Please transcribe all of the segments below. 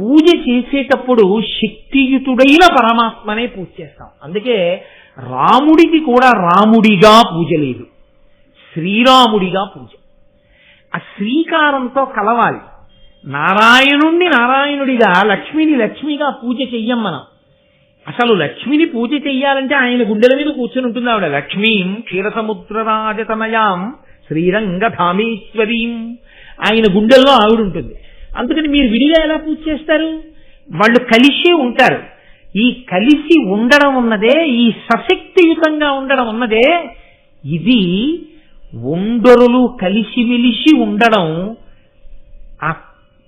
పూజ చేసేటప్పుడు శక్తియుతుడైన పరమాత్మనే పూజ చేస్తాం. అందుకే రాముడికి కూడా రాముడిగా పూజ లేదు. శ్రీరాముడిగా పూజ. ఆ శ్రీకారంతో కలవాలి. నారాయణుణ్ణి నారాయణుడిగా లక్ష్మిని లక్ష్మిగా పూజ చెయ్యం మనం. అసలు లక్ష్మిని పూజ చెయ్యాలంటే ఆయన గుండెల మీద కూర్చుని ఉంటుంది ఆవిడ. లక్ష్మీం క్షీరసముద్రరాజతనయాం శ్రీరంగధామేశ్వరీం. ఆయన గుండెల్లో ఆవిడ ఉంటుంది అందుకని మీరు విడిగా ఎలా పూజ చేస్తారు? వాళ్ళు కలిసి ఉంటారు. ఈ కలిసి ఉండడం ఉన్నదే ఈ సశక్తియుతంగా ఉండడం ఉన్నదే ఇది ఉండరులు కలిసిమెలిసి ఉండడం ఆ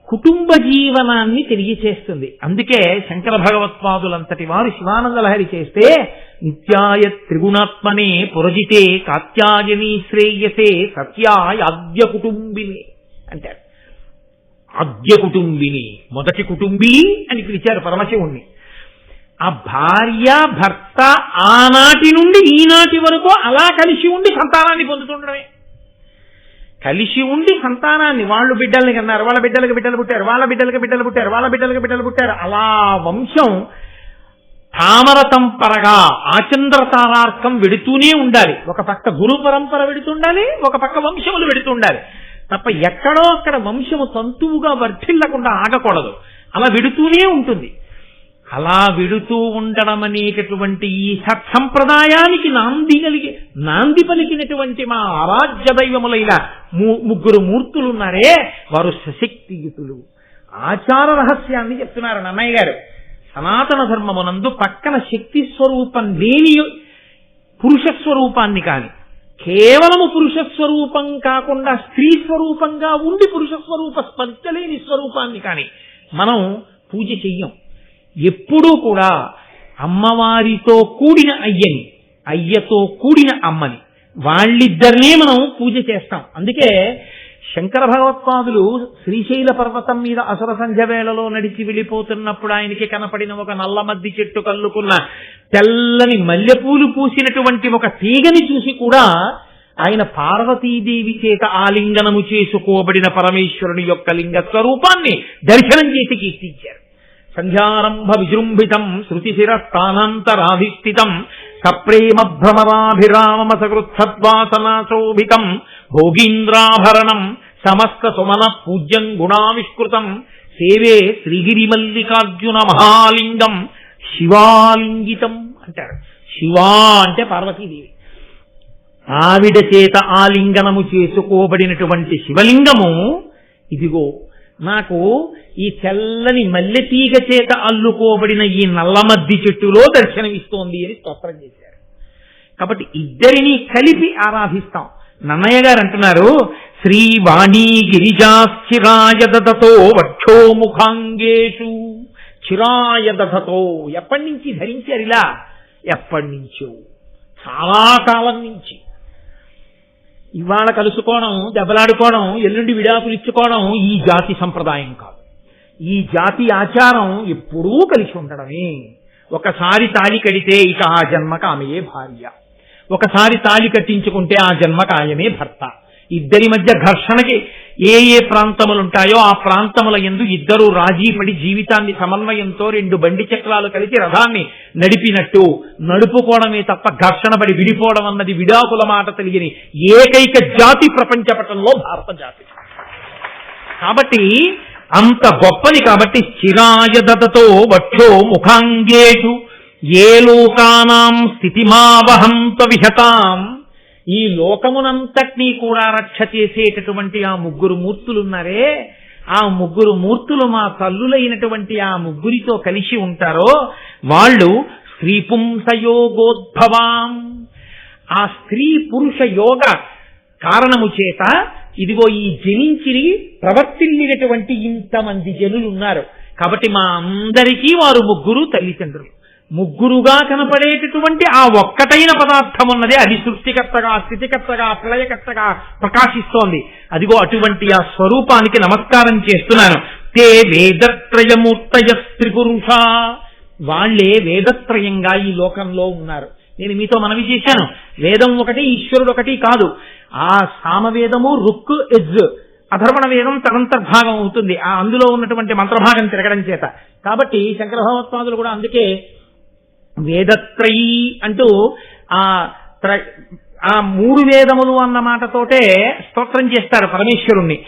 కుటుంబ జీవనాన్ని తెలియచేస్తుంది. అందుకే శంకర భగవత్పాదులంతటి వారు శివానంద లహరి చేస్తే నిత్యాయ త్రిగుణాత్మనే పురజితే కాత్యాయని శ్రేయసే సత్యాయ ఆద్య కుటుంబిని అంటారు. అద్య కుటుంబిని మొదటి కుటుంబీ అని పిలిచారు పరమశివుణ్ణి. ఆ భార్య భర్త ఆనాటి నుండి ఈనాటి వరకు అలా కలిసి ఉండి సంతానాన్ని పొందుతుండడమే. కలిసి ఉండి సంతానాన్ని వాళ్ళు బిడ్డల్ని కన్నారు వాళ్ళ బిడ్డలకు బిడ్డలు పుట్టారు వాళ్ళ బిడ్డలకు బిడ్డలు పుట్టారు వాళ్ళ బిడ్డలకు బిడ్డలు పుట్టారు. అలా వంశం తామరతంపరగా ఆచంద్ర తారార్కం వెడుతూనే ఉండాలి. ఒక పక్క గురు పరంపర వెడుతుండాలి ఒక పక్క వంశములు వెడుతుండాలి. తప్ప ఎక్కడో అక్కడ వంశము తంతువుగా వర్ధిల్లకుండా ఆగకూడదు. అలా విడుతూనే ఉంటుంది. అలా విడుతూ ఉండడం అనేటటువంటి ఈ సత్సంప్రదాయానికి నాంది కలిగి నాంది పలికినటువంటి మా ఆరాధ్య దైవములైన ము- ముగ్గురు మూర్తులున్నారే వారు సశక్తియుతులు. ఆచార రహస్యాన్ని చెప్తున్నారు నన్నయ్య గారు. సనాతన ధర్మమునందు పక్కన శక్తి స్వరూపం లేని పురుష స్వరూపాన్ని కానీ కేవలము పురుష స్వరూపం కాకుండా స్త్రీ స్వరూపంగా ఉండి పురుష స్వరూప స్పర్శలేని స్వరూపాన్ని కానీ మనం పూజ చెయ్యం. ఎప్పుడూ కూడా అమ్మవారితో కూడిన అయ్యని అయ్యతో కూడిన అమ్మని వాళ్ళిద్దరినే మనం పూజ చేస్తాం. అందుకే శంకర భగవత్పాదులు శ్రీశైల పర్వతం మీద అసుర సంధ్య వేళలో నడిచి వెళ్ళిపోతున్నప్పుడు ఆయనకి కనపడిన ఒక నల్లమద్ది చెట్టు కల్లుకున్న తెల్లని మల్లెపూలు పూసినటువంటి ఒక తీగని చూసి కూడా ఆయన పార్వతీదేవి చేత ఆలింగనము చేసుకోబడిన పరమేశ్వరుని యొక్క లింగ స్వరూపాన్ని దర్శనం చేసి కీర్తించారు. సంధ్యారంభ విజృంభితం శృతిశిరస్థానాంతరాధిష్ఠితం సప్రేమ భ్రమరాభిరామమ సకృత్సద్వాసనాశోభితం భోగీంద్రాభరణం సమస్త సుమన పూజ్యం గుణావిష్కృతం సేవే శ్రీగిరిమల్లికార్జున మహాలింగం శివాలింగితం అంటారు. శివా అంటే పార్వతీదేవి. ఆవిడ చేత ఆలింగనము చేసుకోబడినటువంటి శివలింగము ఇదిగో నాకు ఈ తెల్లని మల్లెతీగ చేత అల్లుకోబడిన ఈ నల్లమద్ది చెట్టులో దర్శనమిస్తోంది అని స్తోత్రం చేశారు. కాబట్టి ఇద్దరినీ కలిపి ఆరాధిస్తాం. నన్నయ్య గారు అంటున్నారు శ్రీవాణి గిరిజాశ్చిరాయ దతతో వక్షోముఖాంగేషు చిరాయ దతతో ఎప్పటి నుంచి ధరించారు ఇలా? ఎప్పటి నుంచో. చాలా కాలం నుంచి. ఇవాళ కలుసుకోవడం దెబ్బలాడుకోవడం ఎల్లుండి విడాకులు ఇచ్చుకోవడం ఈ జాతి సంప్రదాయం కాదు. ఈ జాతి ఆచారం ఎప్పుడూ కలిసి ఉండడమే. ఒకసారి తాళి కడితే ఇక ఆ జన్మకు ఆమెయే భార్య. ఒకసారి తాళి కట్టించుకుంటే ఆ జన్మకు ఆయమే భర్త. ఇద్దరి మధ్య ఘర్షణకి ఏ ఏ ప్రాంతములు ఉంటాయో ఆ ప్రాంతముల ఎందు ఇద్దరు రాజీపడి జీవితాన్ని సమన్వయంతో రెండు బండి చక్రాలు కలిసి రథాన్ని నడిపినట్టు. నడుపుకోవడమే తప్ప ఘర్షణ పడి విడిపోవడం అన్నది విడాకుల మాట తెలియని ఏకైక జాతి ప్రపంచ పటంలో భారత జాతి. కాబట్టి అంత గొప్పది కాబట్టి చిరాయదతో వక్షో ముఖాంగేషు. ఏ లోకానాం స్థితిమావహంత విహతాం. ఈ లోకమునంతటినీ కూడా రక్ష చేసేటటువంటి ఆ ముగ్గురు మూర్తులున్నారే ఆ ముగ్గురు మూర్తులు మా తల్లులైనటువంటి ఆ ముగ్గురితో కలిసి ఉంటారో వాళ్ళు స్త్రీ పుంసయోగోద్భవాం ఆ స్త్రీ పురుష యోగ కారణము చేత ఇదిగో ఈ జనించిరి ప్రవర్తిల్లినటువంటి ఇంతమంది జనులు ఉన్నారు కాబట్టి మా అందరికీ వారు ముగ్గురు తల్లిదండ్రులు. ముగ్గురుగా కనపడేటటువంటి ఆ ఒక్కటైన పదార్థం ఉన్నదే అది సృష్టికర్తగా స్థితికర్తగా ప్రళయకర్తగా ప్రకాశిస్తోంది. అదిగో అటువంటి ఆ స్వరూపానికి నమస్కారం చేస్తున్నాను. తే వేదత్రయమూర్తయ త్రిపురుష. వాళ్ళే వేదత్రయంగా ఈ లోకంలో ఉన్నారు. నేను మీతో మనవి చేశాను. వేదం ఒకటి ఈశ్వరుడు ఒకటి కాదు. ఆ సామవేదము రుక్ ఎజ్ అధర్వణ వేదం తదంతర్భాగం అవుతుంది. ఆ అందులో ఉన్నటువంటి మంత్రభాగం తిరగడం చేత. కాబట్టి శంకర భగవత్పాదులు కూడా అందుకే వేదత్రయీ అంటూ ఆ ఆ మూడు వేదములు అన్న మాటతోటే స్తోత్రం చేస్తారు పరమేశ్వరుణ్ణి.